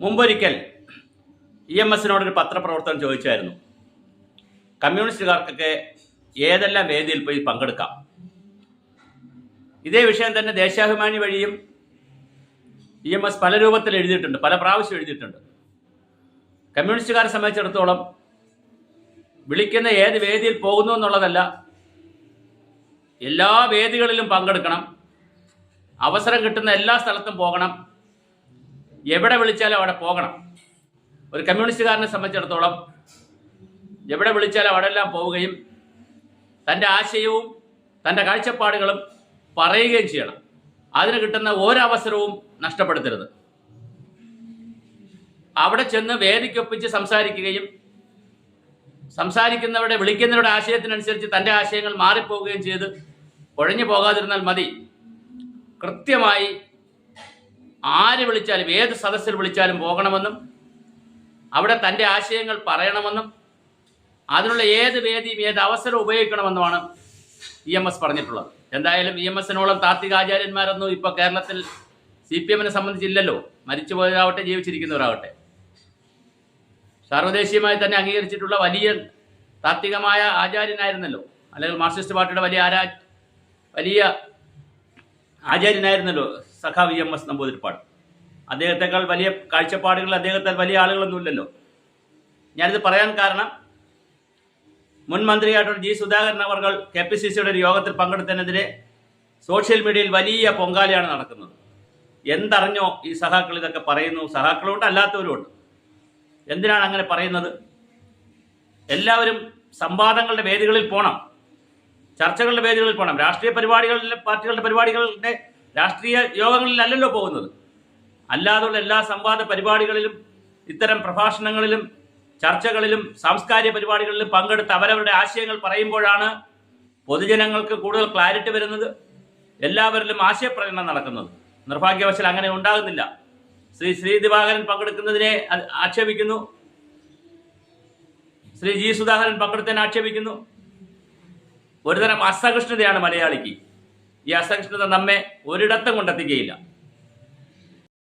മുമ്പൊരിക്കൽ E M എസിനോടൊരു പത്രപ്രവർത്തനം ചോദിച്ചായിരുന്നു കമ്മ്യൂണിസ്റ്റുകാർക്കൊക്കെ ഏതെല്ലാം വേദിയിൽ പോയി പങ്കെടുക്കാം? ഇതേ വിഷയം തന്നെ ദേശാഭിമാനി വഴിയും ഇ എം എസ് പല രൂപത്തിൽ എഴുതിയിട്ടുണ്ട് പല പ്രാവശ്യം എഴുതിയിട്ടുണ്ട്. കമ്മ്യൂണിസ്റ്റുകാരെ സംബന്ധിച്ചിടത്തോളം വിളിക്കുന്ന ഏത് വേദിയിൽ പോകുന്നു എന്നുള്ളതല്ല എല്ലാ വേദികളിലും പങ്കെടുക്കണം അവസരം കിട്ടുന്ന എല്ലാ സ്ഥലത്തും പോകണം എവിടെ വിളിച്ചാലും അവിടെ പോകണം. ഒരു കമ്മ്യൂണിസ്റ്റുകാരനെ സംബന്ധിച്ചിടത്തോളം എവിടെ വിളിച്ചാലും അവിടെ എല്ലാം പോവുകയും തന്റെ ആശയവും തന്റെ കാഴ്ചപ്പാടുകളും പറയുകയും ചെയ്യണം. അതിന് കിട്ടുന്ന ഒരവസരവും നഷ്ടപ്പെടുത്തരുത്. അവിടെ ചെന്ന് വേദിക്കൊപ്പിച്ച് സംസാരിക്കുകയും സംസാരിക്കുന്നവരുടെ വിളിക്കുന്നവരുടെ ആശയത്തിനനുസരിച്ച് തന്റെ ആശയങ്ങൾ മാറിപ്പോവുകയും ചെയ്ത് കുഴഞ്ഞു പോകാതിരുന്നാൽ മതി. കൃത്യമായി ആര് വിളിച്ചാലും ഏത് സദസ്സിൽ വിളിച്ചാലും പോകണമെന്നും അവിടെ തന്റെ ആശയങ്ങൾ പറയണമെന്നും അതിനുള്ള ഏത് വേദിയും ഏത് അവസരം ഉപയോഗിക്കണമെന്നുമാണ് ഇ എം എസ് പറഞ്ഞിട്ടുള്ളത്. എന്തായാലും ഇ എം എസിനോളം താത്വികാചാര്യന്മാരൊന്നും ഇപ്പോൾ കേരളത്തിൽ സി പി എമ്മിനെ സംബന്ധിച്ചില്ലല്ലോ. മരിച്ചുപോയവരാവട്ടെ ജീവിച്ചിരിക്കുന്നവരാവട്ടെ. സാർവദേശീയമായി തന്നെ അംഗീകരിച്ചിട്ടുള്ള വലിയ താത്വികമായ ആചാര്യനായിരുന്നല്ലോ. അല്ലെങ്കിൽ മാർക്സിസ്റ്റ് പാർട്ടിയുടെ വലിയ ആരാ വലിയ ആചാര്യനായിരുന്നല്ലോ സഖാവ് എം എസ് നമ്പൂതിരിപ്പാട്. അദ്ദേഹത്തെക്കാൾ വലിയ കാഴ്ചപ്പാടുകൾ അദ്ദേഹത്താൽ വലിയ ആളുകളൊന്നുമില്ലല്ലോ. ഞാനിത് പറയാൻ കാരണം മുൻ മന്ത്രിയായിട്ടുള്ള ജി സുധാകരൻ അവർ കെ പി സി സിയുടെ ഒരു യോഗത്തിൽ പങ്കെടുത്തതിനെതിരെ സോഷ്യൽ മീഡിയയിൽ വലിയ പൊങ്കാലയാണ് നടക്കുന്നത്. എന്തറിഞ്ഞോ ഈ സഹാക്കൾ ഇതൊക്കെ പറയുന്നു. സഹാക്കളുണ്ട് അല്ലാത്തവരുമുണ്ട്. എന്തിനാണ് അങ്ങനെ പറയുന്നത്? എല്ലാവരും സംവാദങ്ങളുടെ വേദികളിൽ പോകണം ചർച്ചകളുടെ വേദികളിൽ പോകണം രാഷ്ട്രീയ പരിപാടികളിലെ പാർട്ടികളുടെ പരിപാടികളുടെ രാഷ്ട്രീയ യോഗങ്ങളിലല്ലല്ലോ പോകുന്നത്. അല്ലാതുള്ള എല്ലാ സംവാദ പരിപാടികളിലും ഇത്തരം പ്രഭാഷണങ്ങളിലും ചർച്ചകളിലും സാംസ്കാരിക പരിപാടികളിലും പങ്കെടുത്ത് അവരവരുടെ ആശയങ്ങൾ പറയുമ്പോഴാണ് പൊതുജനങ്ങൾക്ക് കൂടുതൽ ക്ലാരിറ്റി വരുന്നത്. എല്ലാവരിലും ആശയപ്രകടനം നടക്കുന്നത്. നിർഭാഗ്യവശാൽ അങ്ങനെ ഉണ്ടാകുന്നില്ല. ശ്രീ ശ്രീ ദിവാകരൻ പങ്കെടുക്കുന്നതിനെ ആക്ഷേപിക്കുന്നു. ശ്രീ ജി സുധാകരൻ പങ്കെടുത്തതിനെ ആക്ഷേപിക്കുന്നു. ഒരുതരം അസഹിഷ്ണുതയാണ് മലയാളിക്ക്. ഈ അസഹിഷ്ണുത നമ്മെ ഒരിടത്തും കൊണ്ടെത്തിക്കുകയില്ല.